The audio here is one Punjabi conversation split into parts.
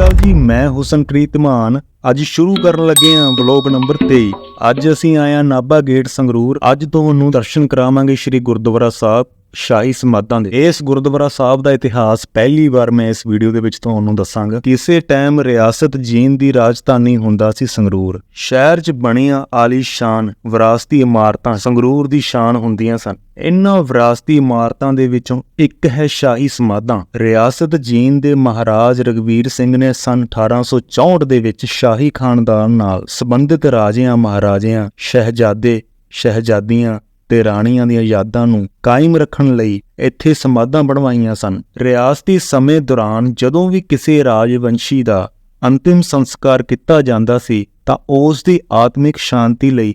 ਅਕਾਲ ਜੀ, ਮੈਂ ਹੁਸਨਪ੍ਰੀਤ ਮਾਨ। ਅੱਜ ਸ਼ੁਰੂ ਕਰਨ ਲੱਗੇ ਹਾਂ ਬਲੌਗ ਨੰਬਰ 23 ਅੱਜ ਅਸੀਂ ਆਏ ਹਾਂ ਨਾਭਾ ਗੇਟ ਸੰਗਰੂਰ। ਅੱਜ ਤੁਹਾਨੂੰ ਦਰਸ਼ਨ ਕਰਾਵਾਂਗੇ ਸ੍ਰੀ ਗੁਰਦੁਆਰਾ ਸਾਹਿਬ। ਸ਼ਾਹੀ ਸਮਾਧਾਂ ਦੇ। ਇਸ ਗੁਰਦੁਆਰਾ ਸਾਹਿਬ ਦਾ ਇਤਿਹਾਸ ਪਹਿਲੀ ਵਾਰ ਮੈਂ ਇਸ ਵੀਡੀਓ ਦੇ ਵਿੱਚ ਤੁਹਾਨੂੰ ਦੱਸਾਂਗਾ। ਕਿਸੇ ਟਾਈਮ ਰਿਆਸਤ ਜੀਂਦ ਦੀ ਰਾਜਧਾਨੀ ਹੁੰਦਾ ਸੀ ਸੰਗਰੂਰ। ਸ਼ਹਿਰ 'ਚ ਬਣੀਆਂ ਆਲੀਸ਼ਾਨ ਵਿਰਾਸਤੀ ਇਮਾਰਤਾਂ ਸੰਗਰੂਰ ਦੀ ਸ਼ਾਨ ਹੁੰਦੀਆਂ ਸਨ। ਇਨ੍ਹਾਂ ਵਿਰਾਸਤੀ ਇਮਾਰਤਾਂ ਦੇ ਵਿੱਚੋਂ ਇੱਕ ਹੈ ਸ਼ਾਹੀ ਸਮਾਧਾਂ। ਰਿਆਸਤ ਜੀਨ ਦੇ ਮਹਾਰਾਜ ਰਗਵੀਰ ਸਿੰਘ ਨੇ ਸਨ 1864 ਦੇ ਵਿੱਚ ਸ਼ਾਹੀ ਖਾਨਦਾਨ ਨਾਲ ਸੰਬੰਧਿਤ ਰਾਜਿਆਂ ਮਹਾਰਾਜਿਆਂ, ਸ਼ਹਿਜ਼ਾਦੇ, ਸ਼ਹਿਜ਼ਾਦੀਆਂ ਤੇ ਰਾਣੀਆਂ ਦੀਆਂ ਯਾਦਾਂ ਨੂੰ ਕਾਇਮ ਰੱਖਣ ਲਈ ਇੱਥੇ ਸਮਾਧਾਂ ਬਣਵਾਈਆਂ ਸਨ। ਰਿਆਸਤੀ ਸਮੇਂ ਦੌਰਾਨ ਜਦੋਂ ਵੀ ਕਿਸੇ ਰਾਜਵੰਸ਼ੀ ਦਾ ਅੰਤਿਮ ਸੰਸਕਾਰ ਕੀਤਾ ਜਾਂਦਾ ਸੀ, ਤਾਂ ਉਸ ਦੀ ਆਤਮਿਕ ਸ਼ਾਂਤੀ ਲਈ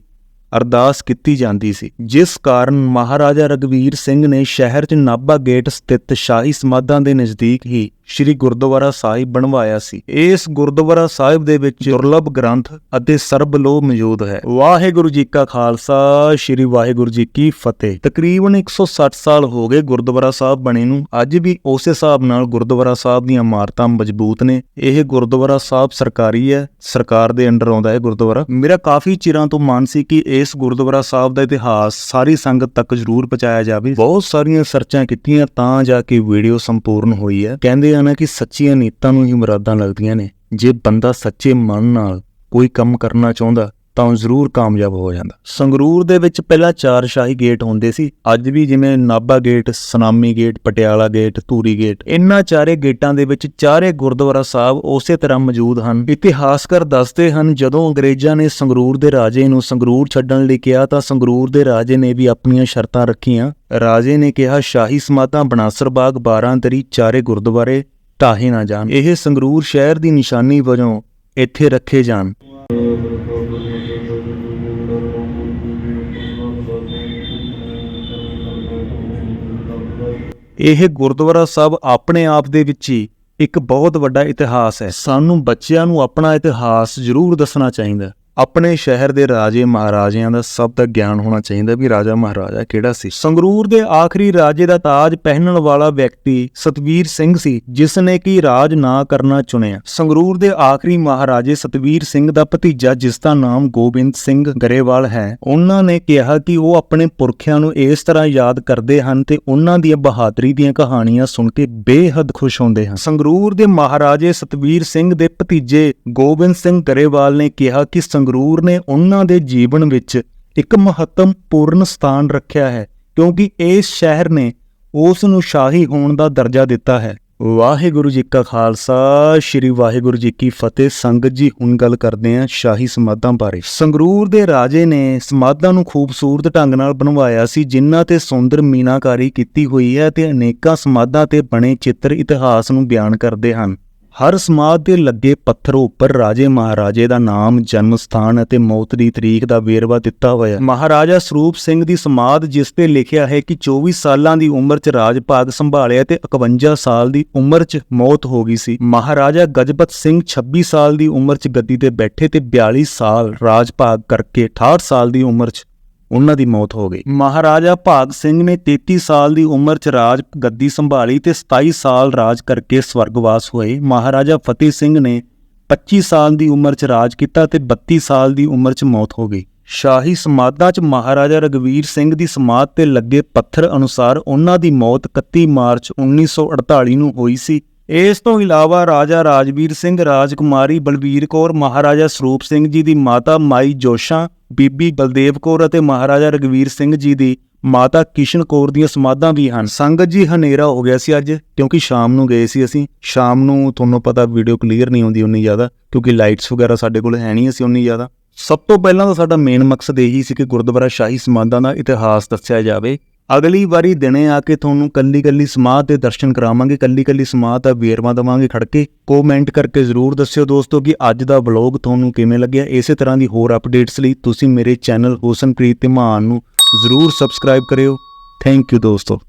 ਅਰਦਾਸ ਕੀਤੀ ਜਾਂਦੀ ਸੀ। ਜਿਸ ਕਾਰਨ ਮਹਾਰਾਜਾ ਰਗਵੀਰ ਸਿੰਘ ਨੇ ਸ਼ਹਿਰ 'ਚ ਨਾਭਾ ਗੇਟ ਸਥਿਤ ਸ਼ਾਹੀ ਸਮਾਧਾਂ ਦੇ ਨਜ਼ਦੀਕ ਹੀ ਸ੍ਰੀ ਗੁਰਦੁਆਰਾ ਸਾਹਿਬ ਬਣਵਾਇਆ ਸੀ। ਇਸ ਗੁਰਦੁਆਰਾ ਸਾਹਿਬ ਦੇ ਵਿੱਚ ਦੁਰਲਭ ਗ੍ਰੰਥ ਅਤੇ ਸਰਬਲੋਹ ਮੌਜੂਦ ਹੈ। ਵਾਹਿਗੁਰੂ ਜੀ ਕਾ ਖਾਲਸਾ, ਸ੍ਰੀ ਵਾਹਿਗੁਰੂ ਜੀ ਕੀ ਫਤਿਹ। ਤਕਰੀਬਨ 160 ਸਾਲ ਹੋ ਗਏ ਗੁਰਦੁਆਰਾ ਸਾਹਿਬ ਬਣੇ ਨੂੰ। ਅੱਜ ਵੀ ਉਸੇ ਹਿਸਾਬ ਨਾਲ ਗੁਰਦੁਆਰਾ ਸਾਹਿਬ ਦੀਆਂ ਇਮਾਰਤਾਂ ਮਜ਼ਬੂਤ ਨੇ। ਇਹ ਗੁਰਦੁਆਰਾ ਸਾਹਿਬ ਸਰਕਾਰੀ ਹੈ, ਸਰਕਾਰ ਦੇ ਅੰਡਰ ਆਉਂਦਾ ਹੈ ਗੁਰਦੁਆਰਾ। ਮੇਰਾ ਕਾਫੀ ਚਿਰਾਂ ਤੋਂ ਮਨ ਸੀ ਕਿ ਇਸ ਗੁਰਦੁਆਰਾ ਸਾਹਿਬ ਦਾ ਇਤਿਹਾਸ ਸਾਰੀ ਸੰਗਤ ਤੱਕ ਜ਼ਰੂਰ ਪਹੁੰਚਾਇਆ ਜਾਵੇ। ਬਹੁਤ ਸਾਰੀਆਂ ਸਰਚਾਂ ਕੀਤੀਆਂ ਤਾਂ ਜਾ ਕੇ ਵੀਡੀਓ ਸੰਪੂਰਨ ਹੋਈ ਹੈ। ਕਹਿੰਦੇ ਆ ਨਾ ਕਿ ਸੱਚੀਆਂ ਨੀਤਾਂ ਨੂੰ ਹੀ ਮੁਰਾਦਾਂ ਲੱਗਦੀਆਂ ਨੇ। ਜੇ ਬੰਦਾ ਸੱਚੇ ਮਨ ਨਾਲ ਕੋਈ ਕੰਮ ਕਰਨਾ ਚਾਹੁੰਦਾ ਤਾਂ ਉਹ ਜ਼ਰੂਰ ਕਾਮਯਾਬ ਹੋ ਜਾਂਦਾ। ਸੰਗਰੂਰ ਦੇ ਵਿੱਚ ਪਹਿਲਾਂ ਚਾਰ ਸ਼ਾਹੀ ਗੇਟ ਹੁੰਦੇ ਸੀ। ਅੱਜ ਵੀ ਜਿਵੇਂ Nabha gate, Sunami gate, Patiala gate, Dhuri gate, ਇਹਨਾਂ ਚਾਰੇ ਗੇਟਾਂ ਦੇ ਵਿੱਚ ਚਾਰੇ ਗੁਰਦੁਆਰਾ ਸਾਹਿਬ ਉਸੇ ਤਰ੍ਹਾਂ ਮੌਜੂਦ ਹਨ। ਇਤਿਹਾਸਕਾਰ ਦੱਸਦੇ ਹਨ, ਜਦੋਂ ਅੰਗਰੇਜ਼ਾਂ ਨੇ ਸੰਗਰੂਰ ਦੇ ਰਾਜੇ ਨੂੰ ਸੰਗਰੂਰ ਛੱਡਣ ਲਈ ਕਿਹਾ, ਤਾਂ ਸੰਗਰੂਰ ਦੇ ਰਾਜੇ ਨੇ ਵੀ ਆਪਣੀਆਂ ਸ਼ਰਤਾਂ ਰੱਖੀਆਂ। ਰਾਜੇ ਨੇ ਕਿਹਾ, ਸ਼ਾਹੀ ਸਮਾਧਾਂ ਬਨਾਸਰ ਬਾਗ 12 ਤਰੀ ਚਾਰੇ ਗੁਰਦੁਆਰੇ ਢਾਹੇ ਨਾ ਜਾਣ। ਇਹ ਸੰਗਰੂਰ ਸ਼ਹਿਰ ਦੀ ਨਿਸ਼ਾਨੀ ਵਜੋਂ ਇੱਥੇ ਰੱਖੇ ਜਾਣ। ਇਹ ਗੁਰਦੁਆਰਾ ਸਾਹਿਬ ਆਪਣੇ ਆਪ ਦੇ ਵਿੱਚ ਹੀ ਇੱਕ ਬਹੁਤ ਵੱਡਾ ਇਤਿਹਾਸ ਹੈ। ਸਾਨੂੰ ਬੱਚਿਆਂ ਨੂੰ ਆਪਣਾ ਇਤਿਹਾਸ ਜ਼ਰੂਰ ਦੱਸਣਾ ਚਾਹੀਦਾ। ਆਪਣੇ ਸ਼ਹਿਰ ਦੇ ਰਾਜੇ ਮਹਾਰਾਜਿਆਂ ਦਾ ਸਭ ਦਾ ਗਿਆਨ ਹੋਣਾ ਚਾਹੀਦਾ ਵੀ ਰਾਜਾ ਮਹਾਰਾਜਾ ਕਿਹੜਾ ਸੀ। ਸੰਗਰੂਰ ਦੇ ਆਖਰੀ ਰਾਜੇ ਦਾ ਤਾਜ ਪਹਿਨਣ ਵਾਲਾ ਵਿਅਕਤੀ ਸਤਵੀਰ ਸਿੰਘ ਸੀ ਜਿਸ ਨੇ ਕਿ ਰਾਜ ਨਾ ਕਰਨਾ ਚੁਣਿਆ। ਸੰਗਰੂਰ ਦੇ ਆਖਰੀ ਮਹਾਰਾਜੇ ਸਤਵੀਰ ਸਿੰਘ ਦਾ ਭਤੀਜਾ, ਜਿਸ ਦਾ ਨਾਮ ਗੋਬਿੰਦ ਸਿੰਘ ਗਰੇਵਾਲ ਹੈ, ਉਹਨਾਂ ਨੇ ਕਿਹਾ ਕਿ ਉਹ ਆਪਣੇ ਪੁਰਖਿਆਂ ਨੂੰ ਇਸ ਤਰ੍ਹਾਂ ਯਾਦ ਕਰਦੇ ਹਨ ਤੇ ਉਹਨਾਂ ਦੀਆਂ ਬਹਾਦਰੀ ਦੀਆਂ ਕਹਾਣੀਆਂ ਸੁਣ ਕੇ ਬੇਹੱਦ ਖੁਸ਼ ਹੁੰਦੇ ਹਨ। ਸੰਗਰੂਰ ਦੇ ਮਹਾਰਾਜੇ ਸਤਵੀਰ ਸਿੰਘ ਦੇ ਭਤੀਜੇ ਗੋਬਿੰਦ ਸਿੰਘ ਗਰੇਵਾਲ ਨੇ ਕਿਹਾ ਕਿ ਸੰਗਰੂਰ ਨੇ ਉਹਨਾਂ ਦੇ ਜੀਵਨ ਵਿੱਚ ਇੱਕ ਮਹੱਤਵਪੂਰਨ ਸਥਾਨ ਰੱਖਿਆ ਹੈ, ਕਿਉਂਕਿ ਇਸ ਸ਼ਹਿਰ ਨੇ ਉਸ ਨੂੰ ਸ਼ਾਹੀ ਹੋਣ ਦਾ ਦਰਜਾ ਦਿੱਤਾ ਹੈ। ਵਾਹਿਗੁਰੂ ਜੀ ਕਾ ਖਾਲਸਾ, ਸ੍ਰੀ ਵਾਹਿਗੁਰੂ ਜੀ ਕੀ ਫਤਿਹ। ਸੰਗਤ ਜੀ, ਹੁਣ ਗੱਲ ਕਰਦੇ ਹਾਂ ਸ਼ਾਹੀ ਸਮਾਧਾਂ ਬਾਰੇ। ਸੰਗਰੂਰ ਦੇ ਰਾਜੇ ਨੇ ਸਮਾਧਾਂ ਨੂੰ ਖੂਬਸੂਰਤ ਢੰਗ ਨਾਲ ਬਣਵਾਇਆ ਸੀ, ਜਿਨ੍ਹਾਂ ਤੇ ਸੁੰਦਰ ਮੀਨਾਕਾਰੀ ਕੀਤੀ ਹੋਈ ਹੈ ਤੇ ਅਨੇਕਾਂ ਸਮਾਧਾਂ ਤੇ ਬਣੇ ਚਿੱਤਰ ਇਤਿਹਾਸ ਨੂੰ ਬਿਆਨ ਕਰਦੇ ਹਨ। ਹਰ ਸਮਾਧ ਦੇ ਲੱਗੇ ਪੱਥਰ ਉੱਪਰ ਰਾਜੇ ਮਹਾਰਾਜੇ ਦਾ ਨਾਮ ਜਨਮ ਸਥਾਨ ਅਤੇ ਮੌਤ ਦੀ ਤਰੀਕ ਦਾ ਵੇਰਵਾ ਦਿੱਤਾ ਹੋਇਆ ਹੈ। ਮਹਾਰਾਜਾ ਸਰੂਪ ਸਿੰਘ ਦੀ ਸਮਾਧ, ਜਿਸ ਤੇ ਲਿਖਿਆ ਹੈ ਕਿ 24 ਸਾਲਾਂ ਦੀ ਉਮਰ 'ਚ ਰਾਜ ਭਾਗ ਸੰਭਾਲਿਆ ਤੇ 51 ਸਾਲ ਦੀ ਉਮਰ 'ਚ ਮੌਤ ਹੋ ਗਈ ਸੀ। ਮਹਾਰਾਜਾ ਗਜਪਤ ਸਿੰਘ 26 ਸਾਲ ਦੀ ਉਮਰ 'ਚ ਗੱਦੀ ਤੇ ਬੈਠੇ ਤੇ 42 ਸਾਲ ਰਾਜ ਭਾਗ ਕਰਕੇ 68 ਸਾਲ ਦੀ ਉਮਰ 'ਚ ਉਹਨਾਂ ਦੀ ਮੌਤ ਹੋ ਗਈ। ਮਹਾਰਾਜਾ ਭਾਗ ਸਿੰਘ ਨੇ 33 ਸਾਲ ਦੀ ਉਮਰ 'ਚ ਰਾਜ ਗੱਦੀ ਸੰਭਾਲੀ ਤੇ 27 ਸਾਲ ਰਾਜ ਕਰਕੇ ਸਵਰਗਵਾਸ ਹੋਏ। ਮਹਾਰਾਜਾ ਫਤਿਹ ਸਿੰਘ ਨੇ 25 ਸਾਲ ਦੀ ਉਮਰ 'ਚ ਰਾਜ ਕੀਤਾ ਤੇ 32 ਸਾਲ ਦੀ ਉਮਰ 'ਚ ਮੌਤ ਹੋ ਗਈ। ਸ਼ਾਹੀ ਸਮਾਧਾਂ 'ਚ ਮਹਾਰਾਜਾ ਰਗਵੀਰ ਸਿੰਘ ਦੀ ਸਮਾਧ ਤੇ ਲੱਗੇ ਪੱਥਰ ਅਨੁਸਾਰ ਉਹਨਾਂ ਦੀ ਮੌਤ 31 ਮਾਰਚ 1948 ਨੂੰ ਹੋਈ ਸੀ। ਇਸ ਤੋਂ ਇਲਾਵਾ ਰਾਜਾ ਰਾਜਵੀਰ ਸਿੰਘ, ਰਾਜਕੁਮਾਰੀ ਬਲਬੀਰ ਕੌਰ, ਮਹਾਰਾਜਾ ਸਰੂਪ ਸਿੰਘ ਜੀ ਦੀ ਮਾਤਾ ਮਾਈ ਜੋਸ਼ਾਂ, ਬੀਬੀ ਬਲਦੇਵ ਕੌਰ ਅਤੇ ਮਹਾਰਾਜਾ ਰਗਵੀਰ ਸਿੰਘ ਜੀ ਦੀ ਮਾਤਾ ਕਿਸ਼ਨ ਕੌਰ ਦੀਆਂ ਸਮਾਧਾਂ ਵੀ ਹਨ। ਸੰਗਤ ਜੀ ਹਨੇਰਾ ਹੋ ਗਿਆ ਸੀ ਅੱਜ, ਕਿਉਂਕਿ ਸ਼ਾਮ ਨੂੰ ਗਏ ਸੀ ਅਸੀਂ। ਸ਼ਾਮ ਨੂੰ ਤੁਹਾਨੂੰ ਪਤਾ ਵੀਡੀਓ ਕਲੀਅਰ ਨਹੀਂ ਆਉਂਦੀ ਉਨੀ ਜ਼ਿਆਦਾ, ਕਿਉਂਕਿ ਲਾਈਟਸ ਵਗੈਰਾ ਸਾਡੇ ਕੋਲ ਹੈ ਨਹੀਂ ਅਸੀਂ ਉਨੀ ਜ਼ਿਆਦਾ। ਸਭ ਤੋਂ ਪਹਿਲਾਂ ਤਾਂ ਸਾਡਾ ਮੇਨ ਮਕਸਦ ਇਹੀ ਸੀ ਕਿ ਗੁਰਦੁਆਰਾ ਸ਼ਾਹੀ ਸਮਾਧਾਂ ਦਾ ਇਤਿਹਾਸ ਦੱਸਿਆ ਜਾਵੇ। ਅਗਲੀ ਵਾਰੀ ਦਿਨੇ ਆ ਕੇ ਤੁਹਾਨੂੰ ਕੱਲੀ ਕੱਲੀ ਸਮਾਧ ਦੇ ਦਰਸ਼ਨ ਕਰਾਵਾਂਗੇ ਕੱਲੀ ਕੱਲੀ ਸਮਾਧ ਦਾ ਵੇਰਵਾ ਦਵਾਂਗੇ ਖੜਕੇ। ਕਮੈਂਟ ਕਰਕੇ ਜ਼ਰੂਰ ਦੱਸਿਓ ਦੋਸਤੋ ਕਿ ਅੱਜ ਦਾ ਵਲੌਗ ਤੁਹਾਨੂੰ ਕਿਵੇਂ ਲੱਗਿਆ? ਇਸੇ ਤਰ੍ਹਾਂ ਦੀ ਹੋਰ ਅਪਡੇਟਸ ਲਈ ਤੁਸੀਂ ਮੇਰੇ ਚੈਨਲ ਹੁਸਨਪ੍ਰੀਤ ਧਮਾਨ ਨੂੰ ਜ਼ਰੂਰ ਸਬਸਕ੍ਰਾਈਬ ਕਰਿਓ। ਥੈਂਕ ਯੂ ਦੋਸਤੋ।